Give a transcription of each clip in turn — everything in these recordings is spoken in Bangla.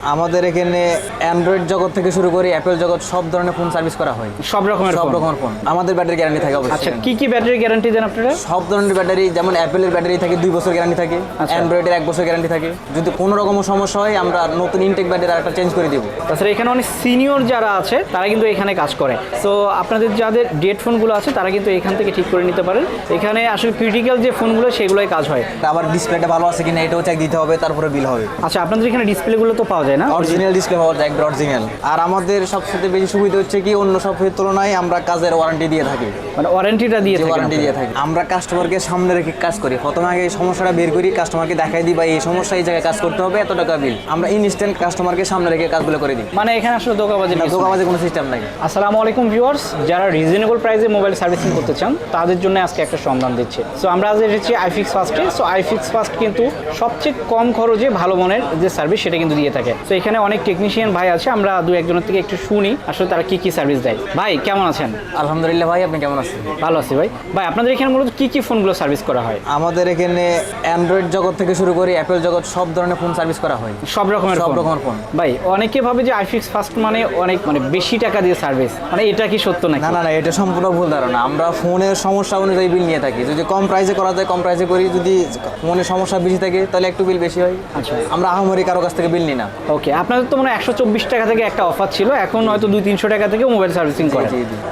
আমাদের এখানে অ্যান্ড্রয়েড জগৎ থেকে শুরু করে অ্যাপেল জগৎ সব ধরনের ফোন সার্ভিস করা হয়। সব রকমের সব রকমের ফোন আমাদের ব্যাটারি গ্যারান্টি থাকে অবশ্যই। আচ্ছা কি কি ব্যাটারি গ্যারান্টি দেন আপনারা? সব ধরনের ব্যাটারি যেমন অ্যাপেলের ব্যাটারি থাকে দুই বছর গ্যারান্টি থাকে। আচ্ছা। অ্যান্ড্রয়েডের এক বছর গ্যারান্টি থাকে। যদি কোনো রকম সমস্যা হয় আমরা নতুন ইনটেক ব্যাটারি আরেকটা চেঞ্জ করে দেবো। তাছাড়া এখানে অনেক সিনিয়র যারা আছে তারা কিন্তু এখানে কাজ করে। তো আপনাদের যাদের ডেট ফোনগুলো আছে তারা কিন্তু এখান থেকে ঠিক করে নিতে পারেন। এখানে আসলে ক্রিটিক্যাল যে ফোনগুলো সেগুলোই কাজ হয়। আবার ডিসপ্লেটা ভালো আছে কিনা এটাও চেক দিতে হবে তারপরে বিল হবে। আচ্ছা আপনাদের এখানে ডিসপ্লেগুলো তো পাওয়া যায়। না? অরিজিনাল ডিসপ্লে পাওয়া যায় একবার অরিজিনাল আর আমাদের সবচেয়ে বেশি সুবিধা হচ্ছে কি অন্য সবের তুলনায় আমরা কাজের ওয়ারেন্টি দিয়ে থাকি। মানে ওয়ারেন্টিটা দিয়ে ওয়ারেন্টি দিয়ে। থাকি। আমরা কাস্টমারকে সামনে রেখে কাজ করি। প্রথমে আগে এই সমস্যাটা বের করি কাস্টমারকে দেখাই দিই বা এই সমস্যা এই জায়গায় কাজ করতে হবে এত টাকা বিল আমরা ইনস্ট্যান্ট কাস্টমারকে সামনে রেখে কাজগুলো করে দিই। মানে এখানে আসলে দোকাবাজি না দোকাবাজে কোনো সিস্টেম নাই। আসসালামু আলাইকুম ভিউয়ার্স যারা রিজনেবল প্রাইসে মোবাইল সার্ভিসিং করতে চান তাদের জন্য আজকে একটা সন্ধান দিচ্ছে। সো আমরা আজ এসেছি আইফিক্স ফার্স্টে সো আইফিক্স ফার্স্ট কিন্তু সবচেয়ে কম খরচে ভালো মনের যে সার্ভিস সেটা কিন্তু দিয়ে থাকে। তো এখানে অনেক টেকনিশিয়ান ভাই আছে আমরা দু একজনের থেকে একটু শুনি আসলে তারা কি কি সার্ভিস দেয়। ভাই কেমন আছেন? আলহামদুলিল্লাহ ভাই আপনি কেমন আছেন? ভালো আছি ভাই। ভাই আপনাদের এখানে মূলত কি কি ফোনগুলো সার্ভিস করা হয়? আমাদের এখানে অ্যান্ড্রয়েড জগৎ থেকে শুরু করে অ্যাপেল জগৎ সব ধরনের ফোন সার্ভিস করা হয়। সব রকমের সব রকমের ফোন ভাই অনেকে ভাবে যে আইফিক্স ফার্স্ট মানে অনেক মানে বেশি টাকা দিয়ে সার্ভিস মানে এটা কি সত্য নাকি? না না না এটা সম্পূর্ণ ভুল ধারণা। আমরা ফোনের সমস্যা অনুযায়ী বিল নিয়ে থাকি। যদি কম প্রাইসে করা যায় কম প্রাইসে করি যদি ফোনের সমস্যা বেশি থাকে তাহলে একটু বিল বেশি হয়। আচ্ছা। আমরা আহামরি কারও কাছ থেকে বিল নিই না। ওকে আপনাদের তো মনে একশো চব্বিশ টাকা থেকে একটা অফার ছিল এখন হয়তো দুই তিনশো টাকা থেকে মোবাইল সার্ভিসিং করে।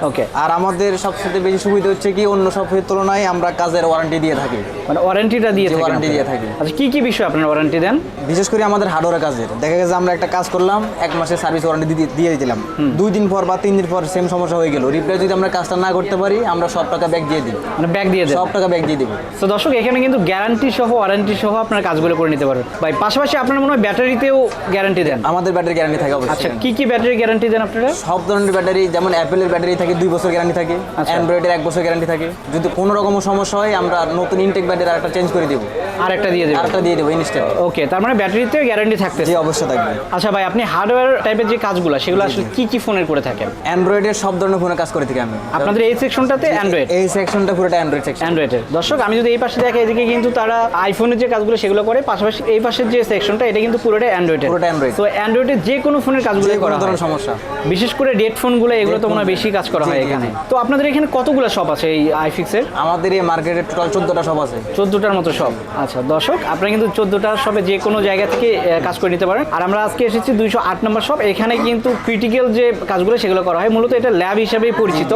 ওকে আর আমাদের সবচেয়ে বেশি সুবিধা হচ্ছে কি অন্য সবের তুলনায় আমরা কাজের ওয়ারেন্টি দিয়ে থাকি। মানে ওয়ারেন্টিটা দিয়ে থাকেন দিয়ে থাকি। আচ্ছা কি কি বিষয় আপনারা ওয়ারেন্টি দেন? বিশেষ করে আমাদের হার্ডওয়্যার কাজের। দেখা গেছে আমরা একটা কাজ করলাম এক মাসের সার্ভিস ওয়ারেন্টি দিয়ে দিলাম। দুই দিন পর বা তিন দিন পর সেম সমস্যা হয়ে গেল। রিপ্লাই যদি আমরা কাজটা না করতে পারি আমরা সব টাকা ব্যাক দিয়ে দিই। মানে ব্যাগ দিয়ে দেন। সব টাকা ব্যাক দিয়ে দিব। তো দর্শক এখানে কিন্তু গ্যারান্টি সহ ওয়ারেন্টি সহ আপনার কাজগুলো করে নিতে পারবেন। ভাই পাশাপাশি আপনার মনে হয় ব্যাটারিতেও গ্যারান্টি দেন? আমাদের ব্যাটারি গ্যারান্টি থাকে অবশ্যই। আচ্ছা কি কি ব্যাটারি গ্যারান্টি দেন আপনারা? সব ধরনের ব্যাটারি যেমন অ্যাপেলের ব্যাটারি থাকে দুই বছর গ্যারান্টি থাকে আচ্ছা। অ্যান্ড্রয়েডের এক বছর গ্যারান্টি থাকে। যদি কোনো রকম সমস্যা হয় আমরা নতুন ইনটেক ব্যাটারি আরেকটা চেঞ্জ করে দিব। আর একটা দিয়ে দেবেন আরেকটা দিয়ে দেবো ইনস্ট্যান্ট ওকে তার মানে ব্যাটারিতেও গ্যারান্টি থাকতে জি অবশ্যই থাকবে। আচ্ছা ভাই আপনি হার্ডওয়্যার টাইপের যে কাজগুলো সেগুলো আসলে কি কি ফোনের করে থাকেন? অ্যান্ড্রয়েডের সব ধরনের ফোনে কাজ করে থাকি আমি। আপনাদের এই সেকশনটাতে অ্যান্ড্রয়েড এই সেকশনটা পুরোটা অ্যান্ড্রয়েড সেকশন অ্যান্ড্রয়েডের দর্শক আমি যদি এই পাশে দেখি এদিকে কিন্তু তারা আইফোনের যে কাজগুলো সেগুলো করে পাশাপাশি এই পাশের যে সেকশনটা এটা কিন্তু পুরোটা অ্যান্ড্রয়েডের পুরোটা Android। তো অ্যান্ড্রয়েডের যে কোনো ফোনের কাজগুলো করা হয়। ধরনের সমস্যা। বিশেষ করে ডেট ফোনগুলো এগুলো তো মনে হয় বেশি কাজ করা হয় এখানে। তো আপনাদের এখানে কতগুলো শপ আছে এই আইফিক্সের আমাদের এই মার্কেটে টোটাল চোদ্দটা সব আছে। চোদ্দোটার মতো শপ আচ্ছা দর্শক আপনারা কিন্তু চোদ্দোটার শপে যে কোনো জায়গা থেকে কাজ করে নিতে পারেন। আর আমরা আজকে এসেছি দুইশো আট নম্বর শপ এখানে কিন্তু ক্রিটিক্যাল যে কাজগুলো সেগুলো করা হয়। মূলত এটা ল্যাব হিসেবেই পরিচিত।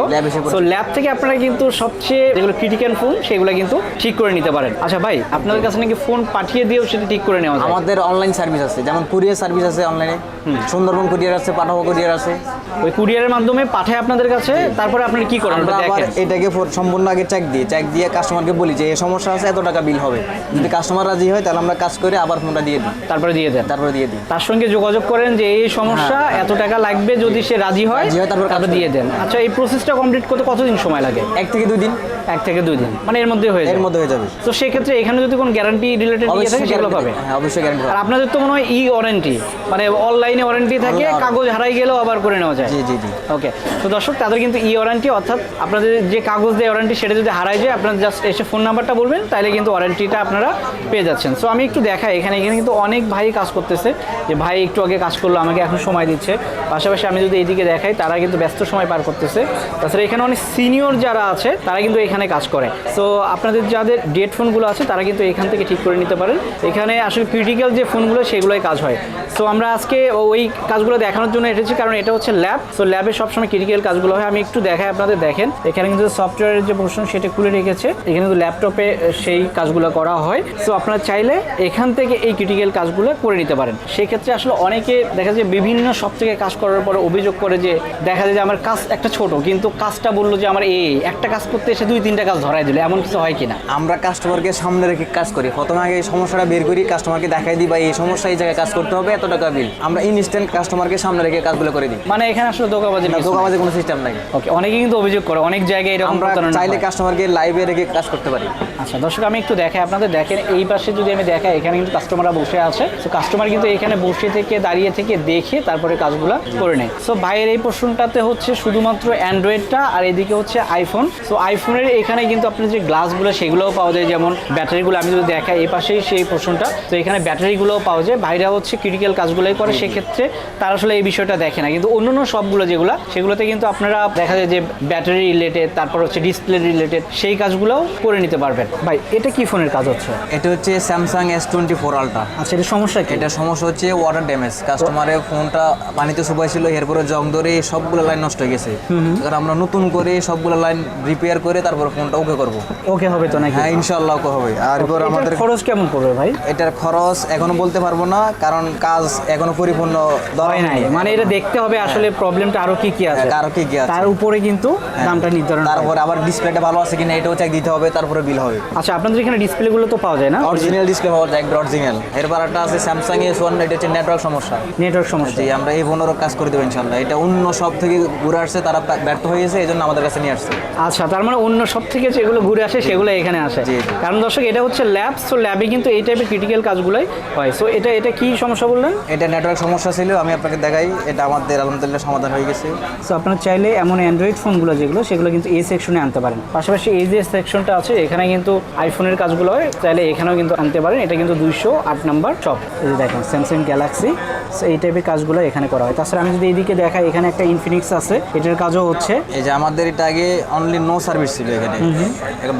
তো ল্যাব থেকে আপনারা কিন্তু সবচেয়ে যেগুলো ক্রিটিক্যাল ফোন সেগুলো কিন্তু ঠিক করে নিতে পারেন। আচ্ছা ভাই আপনাদের কাছে নাকি ফোন পাঠিয়ে দিয়েও সেটা ঠিক করে নেওয়া আমাদের অনলাইন সার্ভিস আছে। যেমন কুরিয়ার সার্ভিস আছে অনলাইনে সুন্দরবন কুরিয়ার আছে পাঠাবো কুরিয়ার আছে। ওই কুরিয়ারের মাধ্যমে পাঠায় আপনাদের কাছে তারপরে আপনারা কি করেন? আমরা আবার এটাকে সম্পূর্ণ আগে চেক দিই চেক দিয়ে কাস্টমারকে বলি যে এই সমস্যা আছে এত টাকা বিল হবে। যদি কাস্টমার রাজি হয় তাহলে আমরা কাজ করে আবার ফোনটা দিয়ে দিই। তারপরে দিয়ে দেন। তারপরে দিয়ে দিই। তার সঙ্গে যোগাযোগ করেন যে এই সমস্যা এত টাকা লাগবে যদি সে রাজি হয় হ্যাঁ। হয়, তারপরে দিয়ে দেন। আচ্ছা এই প্রসেসটা কমপ্লিট করতে কতদিন সময় লাগে? এক থেকে দুই দিন। এক থেকে দুই দিন। মানে এর মধ্যে হয়ে এর মধ্যে হয়ে যাবে। তো সেক্ষেত্রে এখানে যদি কোনো গ্যারান্টি রিলেটেড ইয়ে থাকে সেগুলো পাবে? হ্যাঁ অবশ্যই গ্যারান্টি আর আপনাদের তো মনে হয় ই ওয়ারেন্টি মানে অনলাইনে ওয়ারেন্টি থাকে কাগজ হারাই গেলেও আবার করে নেওয়া যায়। জি জি জি। ওকে তো দর্শক তাদের কিন্তু ই ওয়ারেন্টি অর্থাৎ আপনাদের যে কাগজ দেয় ওয়ারেন্টি সেটা যদি হারাই যায় আপনারা জাস্ট এসে ফোন নাম্বারটা বলবেন তাহলে কিন্তু ওয়ারেন্টিটা আপনারা পেয়ে যাচ্ছেন। সো আমি একটু দেখাই এখানে এখানে কিন্তু অনেক ভাই কাজ করতেছে যে ভাই একটু আগে কাজ করল আমাকে এখন সময় দিচ্ছে। পাশাপাশি আমি যদি এইদিকে দেখাই তারা কিন্তু ব্যস্ত সময় পার করতেছে। তাছাড়া এখানে অনেক সিনিয়র যারা আছে তারা কিন্তু এখানে কাজ করে। সো আপনাদের যাদের ডেট ফোনগুলো আছে, তারা কিন্তু এখান থেকে ঠিক করে নিতে পারেন। এখানে আসলে ক্রিটিক্যাল যে ফোনগুলো সেগুলোই কাজ হয়। সো আমরা আজকে ওই কাজগুলো দেখানোর জন্য এসেছি, কারণ এটা হচ্ছে ল্যাব সো ল্যাবে সবসময় ক্রিটিক্যাল কাজগুলো হয়। আমি একটু দেখাই আপনাদের, দেখেন। এখানে কিন্তু সফটওয়্যারের যে পোর্শন সেটা খুলে রেখেছে। এখানে কিন্তু ল্যাপটপে সেই কাজগুলো করা হয়। সো আপনারা চাইলে এখান থেকে এই ক্রিটিক্যাল কাজগুলো করে নিতে পারেন। সেক্ষেত্রে আসলে অনেকে দেখা যায় বিভিন্ন সব থেকে কাজ করার পরে অভিযোগ করে যে, দেখা যায় যে, আমার কাজ একটা ছোট, কিন্তু কাজটা বলল যে, আমার এই একটা কাজ করতে এসে দুই তিনটা কাজ ধরাই দিল এমন কিছু হয় কিনা? আমরা কাস্টমারকে সামনে রেখে কাজ করি। প্রথমে আগে এই সমস্যাটা বের করি কাস্টমারকে দেখাই দিই বা এই সমস্যা এই জায়গায় কাজ করতে হবে এত টাকা বিল আমরা ইনস্ট্যান্ট কাস্টমারকে সামনে রেখে কাজগুলো করে দিই। মানে এখানে আসলে দোকাবাজি না দোকাবাজে কোনো সিস্টেম নাই। ওকে অনেকে কিন্তু অভিযোগ করে অনেক জায়গায় এরকম আমরা চাইলে কাস্টমারকে লাইভে রেখে কাজ করতে পারি। আচ্ছা দর্শক আমি একটু দেখাই আপনাদের দেখেন এই পাশে যদি আমি দেখাই এখানে কিন্তু কাস্টমাররা বসে আছে। তো কাস্টমার কিন্তু এখানে বসে থেকে দাঁড়িয়ে থেকে দেখে তারপরে কাজগুলো করে নেয়। সো ভাইয়ের এই পোর্শনটাতে হচ্ছে শুধুমাত্র অ্যান্ড্রয়েডটা আর এদিকে হচ্ছে আইফোন সো আইফোনের এখানে কিন্তু আপনার যে গ্লাসগুলো সেগুলোও পাওয়া যায়। যেমন ব্যাটারিগুলো আমি যদি দেখাই এই পাশেই সেই পোর্শনটা তো এখানে ব্যাটারিগুলোও পাওয়া যায়। ভাইরা হচ্ছে ক্রিটিক্যাল কাজগুলোই করে। সেক্ষেত্রে তারা আসলে এই বিষয়টা দেখে না। কিন্তু অন্য অন্য সবগুলো যেগুলো সেগুলোতে কিন্তু আপনারা দেখা যায় যে ব্যাটারি রিলেটেড তারপর হচ্ছে ডিসপ্লে রিলেটেড সেই কাজগুলোও করে নিতে পারবেন। ভাই এটা কি ফোনের কাজ হচ্ছে? এটা হচ্ছে Samsung S twenty four ultra আচ্ছা এটা সমস্যা কি? এটা সমস্যা হচ্ছে ওয়াটার ড্যামেজ কাস্টমারের ফোনটা পানিতে শুকাই ছিল এরপরে জং ধরে সবগুলো লাইন নষ্ট হয়ে গেছে। আমরা নতুন করে সবগুলো লাইন রিপেয়ার করে তারপর ফোনটা ওকে করব। ওকে হবে তো নাকি? হ্যাঁ ইনশাল্লাহ ওকে হবে। আর এরপর আমাদের খরচ কেমন পড়বে ভাই? এটার খরচ এখনও বলতে পারব না কারণ কাজ এখনও পরিপূর্ণ হয় নাই। মানে এটা দেখতে হবে আসলে প্রবলেমটা আরও কি কি আছে। হ্যাঁ, আরও কি কি আছে। তার উপরে কিন্তু দামটা নির্ধারণ। তারপরে আবার ডিসপ্লেটা ভালো আছে কিনা এটাও চেক দিতে হবে তারপরে বিল হবে। আচ্ছা আপনাদের এখানে ডিসপ্লেগুলো তো পাওয়া যায় না? অরিজিনাল ডিসপ্লে পাওয়া যায় একবার অরিজিনাল এরপর একটা আছে স্যামসাং এস ওয়ান এটা হচ্ছে নেটওয়ার্ক সমস্যা। নেটওয়ার্ক সমস্যা। জি আমরা এই ফোনেরও কাজ করে দেবো ইনশাল্লাহ এটা অন্য সব থেকে ঘুরে আসছে তারা ব্যর্থ হয়ে গেছে এই জন্য আমাদের কাছে নিয়ে আসছে। আচ্ছা তার মানে অন্য সব থেকে যেগুলো ঘুরে আসে সেগুলো এখানে আসে। কারণ দর্শক এটা হচ্ছে ল্যাব সো ল্যাবে কিন্তু এই টাইপের ক্রিটিক্যাল কাজগুলোই হয়। সো এটা এটা কি সমস্যা বললেন? এটা নেটওয়ার্ক সমস্যা ছিল আমি আপনাকে দেখাই। এটা আমাদের আলহামদুলিল্লাহ সমাধান হয়ে গেছে। সো আপনারা চাইলে এমন অ্যান্ড্রয়েড ফোনগুলো যেগুলো সেগুলো কিন্তু এই সেকশনে আনতে পারেন। পাশাপাশি এই যে সেকশনটা আছে এখানে কিন্তু আইফোনের কাজগুলো হয় চাইলে এখানেও কিন্তু আনতে পারেন। এটা কিন্তু দুইশো আট নাম্বার শপ এই যে দেখেন স্যামসাং গ্যালাক্সি এই টাইপের কাজগুলো এখানে করা হয়। তাছাড়া আমি যদি এইদিকে দেখাই এখানে একটা ইনফিনিক্স আছে এটার কাজও হচ্ছে। এই যে আমাদের এটা আগে অনলি নো সার্ভিস ছিল এখানে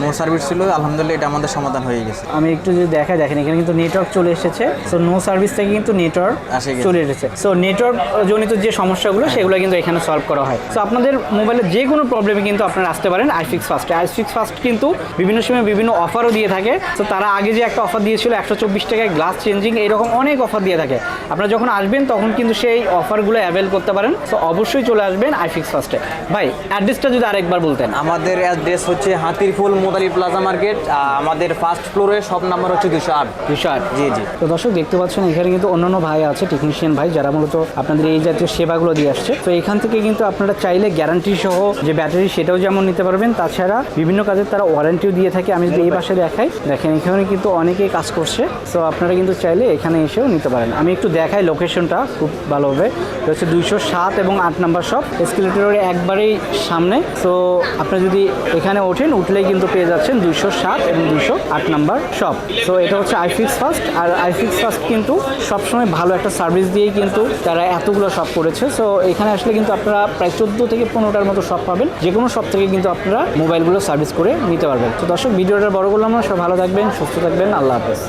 নো সার্ভিস ছিল আলহামদুলিল্লাহ এটা আমাদের সমাধান হয়ে গেছে। আমি একটু যদি দেখা দেখেন এখানে কিন্তু নেটওয়ার্ক চলে এসেছে। সো নো সার্ভিস থেকে কিন্তু নেটওয়ার্ক চলে এসেছে। সো নেটওয়ার্ক জনিত যে সমস্যাগুলো সেগুলো কিন্তু এখানে সলভ করা হয়। সো আপনাদের মোবাইলের যে কোনো প্রবলেমে কিন্তু আপনারা আসতে পারেন আইফিক্স ফাস্টে আইফিক্স ফাস্ট কিন্তু বিভিন্ন সময় বিভিন্ন অফারও দিয়ে থাকে। তো তারা আগে যে একটা অফার দিয়েছিল একশো চব্বিশ টাকায় গ্লাস চেঞ্জিং এরকম অনেক অফার দিয়ে থাকে। আপনারা যখন আসবেন তখন কিন্তু সেই অফারগুলো অ্যাভেল করতে পারেন। তো অবশ্যই চলে আসবেন আইফিক্স ফার্স্টে। ভাই অ্যাড্রেসটা যদি আরেকবার বলতেন। আমাদের অ্যাড্রেস হচ্ছে হাতিরফুল মোদালি প্লাজা মার্কেট আমাদের ফার্স্ট ফ্লোরে সব নাম্বার হচ্ছে দুশো আট। দুশো আট। জি জি। তো দর্শক দেখতে পাচ্ছেন এখানে কিন্তু অন্যান্য ভাই আছে টেকনিশিয়ান ভাই যারা মূলত আপনাদের এই জাতীয় সেবাগুলো দিয়ে আসছে। তো এখান থেকে কিন্তু আপনারা চাইলে গ্যারান্টি সহ যে ব্যাটারি সেটাও যেমন নিতে পারবেন তাছাড়া বিভিন্ন কাজের তারা ওয়ারেন্টিও দিয়ে থাকে। আমি যদি এই পাশে দেখাই দেখেন এখানে কিন্তু অনেকেই কাজ করছে। তো আপনারা কিন্তু চাইলে এখানে এসেও নিতে পারেন। আমি একটু দেখাই লোকেশনটা খুব এটা হচ্ছে দুইশো সাত এবং আট নাম্বার শপ এসকেলেটরের একবারেই সামনে। তো আপনি যদি এখানে ওঠেন, উঠলেই কিন্তু পেয়ে যাচ্ছেন দুইশো সাত এবং দুইশো আট নাম্বার শপ তো এটা হচ্ছে আইফিক্স ফার্স্ট আর আইফিক্স ফার্স্ট কিন্তু সবসময় ভালো একটা সার্ভিস দিয়েই কিন্তু তারা এতগুলো শপ করেছে। সো এখানে আসলে কিন্তু আপনারা প্রায় চোদ্দ থেকে পনেরোটার মতো শপ পাবেন। যে কোনো শপ থেকে কিন্তু আপনারা মোবাইলগুলো সার্ভিস করে নিতে পারবেন। তো দর্শক, ভিডিওটা বড় করলাম না। সব ভালো থাকবেন, সুস্থ থাকবেন। আল্লাহ হাফেজ।